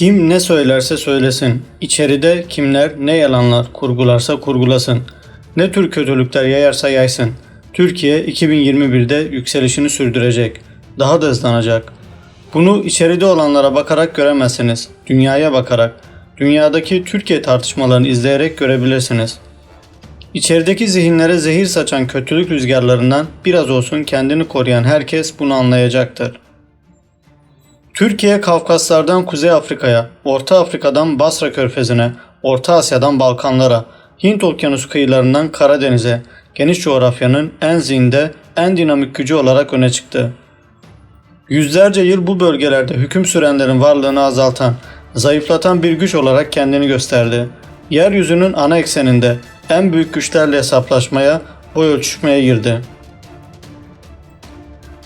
Kim ne söylerse söylesin, içeride kimler ne yalanlar kurgularsa kurgulasın, ne tür kötülükler yayarsa yaysın. Türkiye 2021'de yükselişini sürdürecek, daha da hızlanacak. Bunu içeride olanlara bakarak göremezsiniz, dünyaya bakarak, dünyadaki Türkiye tartışmalarını izleyerek görebilirsiniz. İçerideki zihinlere zehir saçan kötülük rüzgarlarından biraz olsun kendini koruyan herkes bunu anlayacaktır. Türkiye Kafkaslardan Kuzey Afrika'ya, Orta Afrika'dan Basra Körfezi'ne, Orta Asya'dan Balkanlara, Hint Okyanusu kıyılarından Karadeniz'e, geniş coğrafyanın en zinde, en dinamik gücü olarak öne çıktı. Yüzlerce yıl bu bölgelerde hüküm sürenlerin varlığını azaltan, zayıflatan bir güç olarak kendini gösterdi. Yeryüzünün ana ekseninde en büyük güçlerle hesaplaşmaya, boy ölçüşmeye girdi.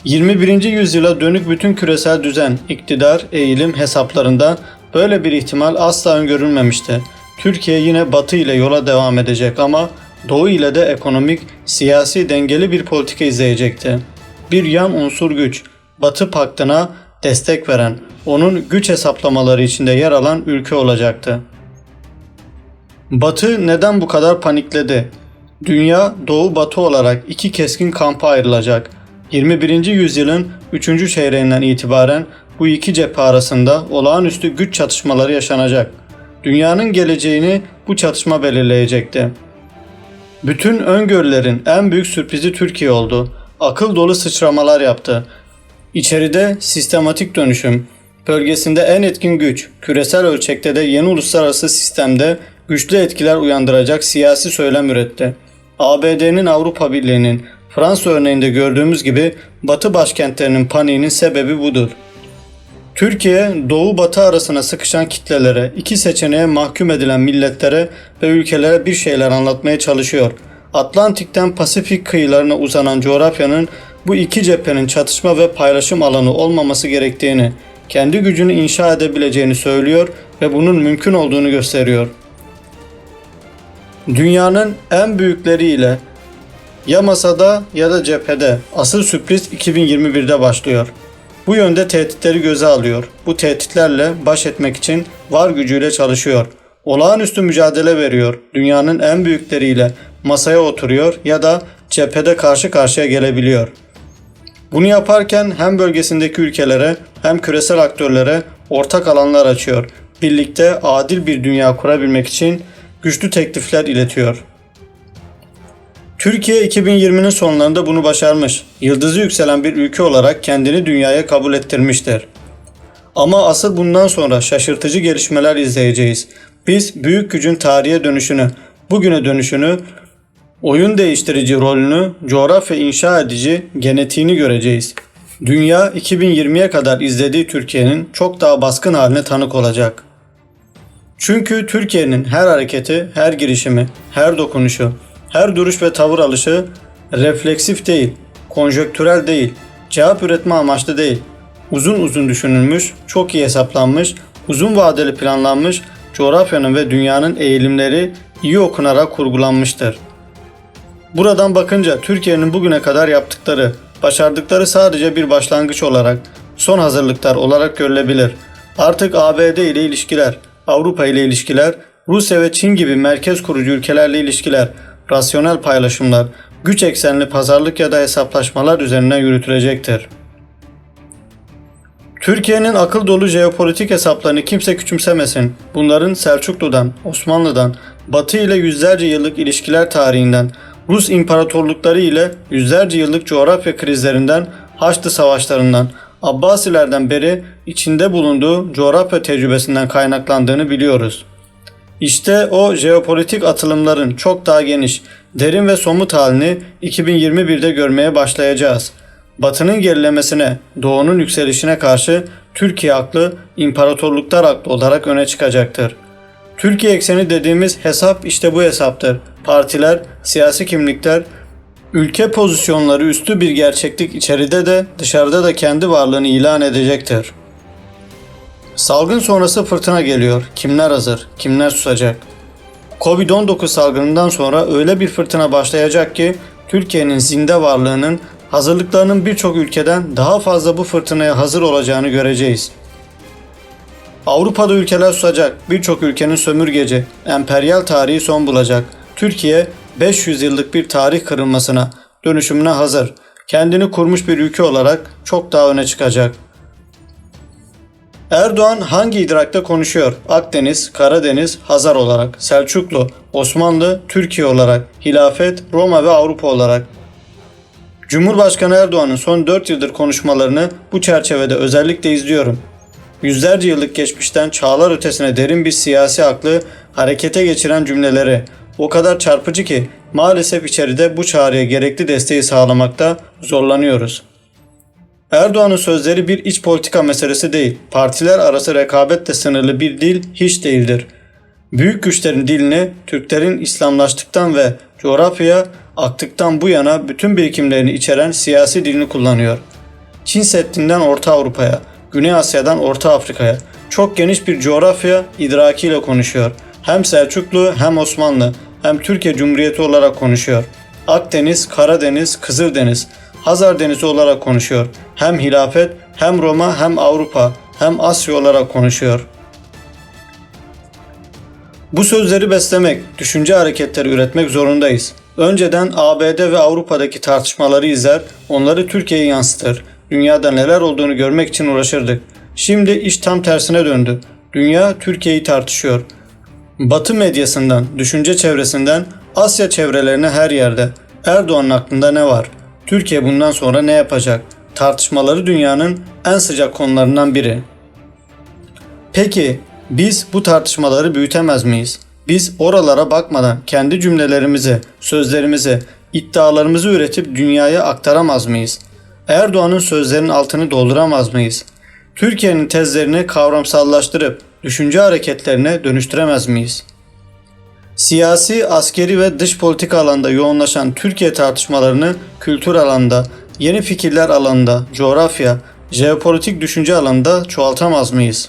21. yüzyıla dönük bütün küresel düzen, iktidar, eğilim hesaplarında böyle bir ihtimal asla öngörülmemişti. Türkiye yine Batı ile yola devam edecek ama Doğu ile de ekonomik, siyasi dengeli bir politika izleyecekti. Bir yan unsur güç, Batı paktına destek veren, onun güç hesaplamaları içinde yer alan ülke olacaktı. Batı neden bu kadar panikledi? Dünya doğu batı olarak iki keskin kampa ayrılacak. 21. yüzyılın 3. çeyreğinden itibaren bu iki cephe arasında olağanüstü güç çatışmaları yaşanacak. Dünyanın geleceğini bu çatışma belirleyecekti. Bütün öngörülerin en büyük sürprizi Türkiye oldu. Akıl dolu sıçramalar yaptı. İçeride sistematik dönüşüm, bölgesinde en etkin güç, küresel ölçekte de yeni uluslararası sistemde güçlü etkiler uyandıracak siyasi söylem üretti. ABD'nin Avrupa Birliği'nin Fransa örneğinde gördüğümüz gibi Batı başkentlerinin paniğinin sebebi budur. Türkiye, Doğu Batı arasına sıkışan kitlelere, iki seçeneğe mahkum edilen milletlere ve ülkelere bir şeyler anlatmaya çalışıyor. Atlantik'ten Pasifik kıyılarına uzanan coğrafyanın bu iki cephenin çatışma ve paylaşım alanı olmaması gerektiğini, kendi gücünü inşa edebileceğini söylüyor ve bunun mümkün olduğunu gösteriyor. Dünyanın en büyükleriyle ya masada ya da cephede asıl sürpriz 2021'de başlıyor. Bu yönde tehditleri göze alıyor. Bu tehditlerle baş etmek için var gücüyle çalışıyor. Olağanüstü mücadele veriyor. Dünyanın en büyükleriyle masaya oturuyor ya da cephede karşı karşıya gelebiliyor. Bunu yaparken hem bölgesindeki ülkelere hem küresel aktörlere ortak alanlar açıyor. Birlikte adil bir dünya kurabilmek için güçlü teklifler iletiyor. Türkiye 2020'nin sonlarında bunu başarmış. Yıldızı yükselen bir ülke olarak kendini dünyaya kabul ettirmiştir. Ama asıl bundan sonra şaşırtıcı gelişmeler izleyeceğiz. Biz büyük gücün tarihe dönüşünü, bugüne dönüşünü, oyun değiştirici rolünü, coğrafya inşa edici genetiğini göreceğiz. Dünya 2020'ye kadar izlediği Türkiye'nin çok daha baskın haline tanık olacak. Çünkü Türkiye'nin her hareketi, her girişimi, her dokunuşu, her duruş ve tavır alışı refleksif değil, konjöktürel değil, cevap üretme amaçlı değil. Uzun uzun düşünülmüş, çok iyi hesaplanmış, uzun vadeli planlanmış, coğrafyanın ve dünyanın eğilimleri iyi okunarak kurgulanmıştır. Buradan bakınca Türkiye'nin bugüne kadar yaptıkları, başardıkları sadece bir başlangıç olarak, son hazırlıklar olarak görülebilir. Artık ABD ile ilişkiler, Avrupa ile ilişkiler, Rusya ve Çin gibi merkez kurucu ülkelerle ilişkiler, rasyonel paylaşımlar, güç eksenli pazarlık ya da hesaplaşmalar üzerinden yürütülecektir. Türkiye'nin akıl dolu jeopolitik hesaplarını kimse küçümsemesin. Bunların Selçuklu'dan, Osmanlı'dan, Batı ile yüzlerce yıllık ilişkiler tarihinden, Rus imparatorlukları ile yüzlerce yıllık coğrafya krizlerinden, Haçlı savaşlarından, Abbasilerden beri içinde bulunduğu coğrafya tecrübesinden kaynaklandığını biliyoruz. İşte o jeopolitik atılımların çok daha geniş, derin ve somut halini 2021'de görmeye başlayacağız. Batı'nın gerilemesine, Doğu'nun yükselişine karşı Türkiye aklı imparatorluklar aklı olarak öne çıkacaktır. Türkiye ekseni dediğimiz hesap işte bu hesaptır. Partiler, siyasi kimlikler, ülke pozisyonları üstü bir gerçeklik içeride de dışarıda da kendi varlığını ilan edecektir. Salgın sonrası fırtına geliyor. Kimler hazır? Kimler susacak? Covid-19 salgınından sonra öyle bir fırtına başlayacak ki Türkiye'nin zinde varlığının hazırlıklarının birçok ülkeden daha fazla bu fırtınaya hazır olacağını göreceğiz. Avrupa'da ülkeler susacak, birçok ülkenin sömürgeci, emperyal tarihi son bulacak. Türkiye 500 yıllık bir tarih kırılmasına, dönüşümüne hazır. Kendini kurmuş bir ülke olarak çok daha öne çıkacak. Erdoğan hangi idrakta konuşuyor? Akdeniz, Karadeniz, Hazar olarak, Selçuklu, Osmanlı, Türkiye olarak, Hilafet, Roma ve Avrupa olarak. Cumhurbaşkanı Erdoğan'ın son 4 yıldır konuşmalarını bu çerçevede özellikle izliyorum. Yüzlerce yıllık geçmişten çağlar ötesine derin bir siyasi aklı harekete geçiren cümleleri o kadar çarpıcı ki maalesef içeride bu çağrıya gerekli desteği sağlamakta zorlanıyoruz. Erdoğan'ın sözleri bir iç politika meselesi değil, partiler arası rekabetle sınırlı bir dil hiç değildir. Büyük güçlerin dilini Türklerin İslamlaştıktan ve coğrafyaya aktıktan bu yana bütün birikimlerini içeren siyasi dilini kullanıyor. Çin Seddi'nden Orta Avrupa'ya, Güney Asya'dan Orta Afrika'ya çok geniş bir coğrafya idrakiyle konuşuyor. Hem Selçuklu hem Osmanlı hem Türkiye Cumhuriyeti olarak konuşuyor. Akdeniz, Karadeniz, Kızıldeniz, Hazar Denizi olarak konuşuyor. Hem hilafet hem Roma hem Avrupa hem Asya olarak konuşuyor. Bu sözleri beslemek, düşünce hareketleri üretmek zorundayız. Önceden ABD ve Avrupa'daki tartışmaları izler, onları Türkiye'ye yansıtır. Dünyada neler olduğunu görmek için uğraşırdık. Şimdi iş tam tersine döndü. Dünya Türkiye'yi tartışıyor. Batı medyasından, düşünce çevresinden Asya çevrelerine her yerde. Erdoğan'ın aklında ne var? Türkiye bundan sonra ne yapacak? Tartışmaları dünyanın en sıcak konularından biri. Peki biz bu tartışmaları büyütemez miyiz? Biz oralara bakmadan kendi cümlelerimizi, sözlerimizi, iddialarımızı üretip dünyaya aktaramaz mıyız? Erdoğan'ın sözlerinin altını dolduramaz mıyız? Türkiye'nin tezlerini kavramsallaştırıp düşünce hareketlerine dönüştüremez miyiz? Siyasi, askeri ve dış politika alanda yoğunlaşan Türkiye tartışmalarını kültür alanda, yeni fikirler alanında, coğrafya, jeopolitik düşünce alanında çoğaltamaz mıyız?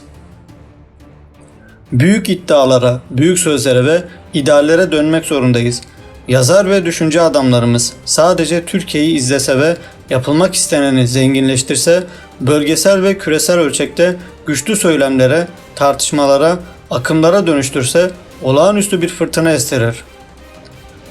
Büyük iddialara, büyük sözlere ve ideallere dönmek zorundayız. Yazar ve düşünce adamlarımız sadece Türkiye'yi izlese ve yapılmak isteneni zenginleştirse, bölgesel ve küresel ölçekte güçlü söylemlere, tartışmalara, akımlara dönüştürse olağanüstü bir fırtına estirir.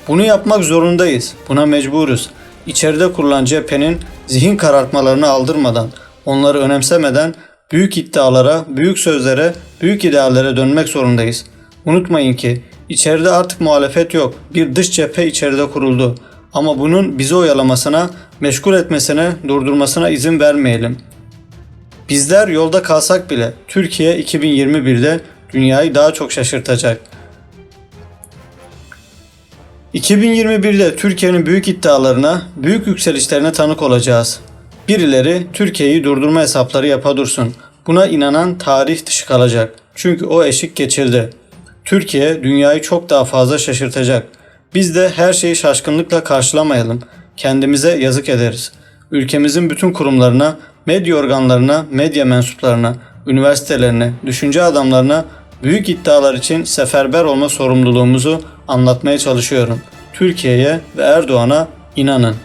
Bunu yapmak zorundayız. Buna mecburuz. İçeride kurulan cephenin zihin karartmalarını aldırmadan, onları önemsemeden büyük iddialara, büyük sözlere, büyük ideallere dönmek zorundayız. Unutmayın ki içeride artık muhalefet yok. Bir dış cephe içeride kuruldu. Ama bunun bizi oyalamasına, meşgul etmesine, durdurmasına izin vermeyelim. Bizler yolda kalsak bile Türkiye 2021'de dünyayı daha çok şaşırtacak. 2021'de Türkiye'nin büyük iddialarına, büyük yükselişlerine tanık olacağız. Birileri Türkiye'yi durdurma hesapları yapa dursun. Buna inanan tarih dışı kalacak. Çünkü o eşik geçildi. Türkiye dünyayı çok daha fazla şaşırtacak. Biz de her şeyi şaşkınlıkla karşılamayalım. Kendimize yazık ederiz. Ülkemizin bütün kurumlarına, medya organlarına, medya mensuplarına, üniversitelerine, düşünce adamlarına büyük iddialar için seferber olma sorumluluğumuzu anlatmaya çalışıyorum. Türkiye'ye ve Erdoğan'a inanın.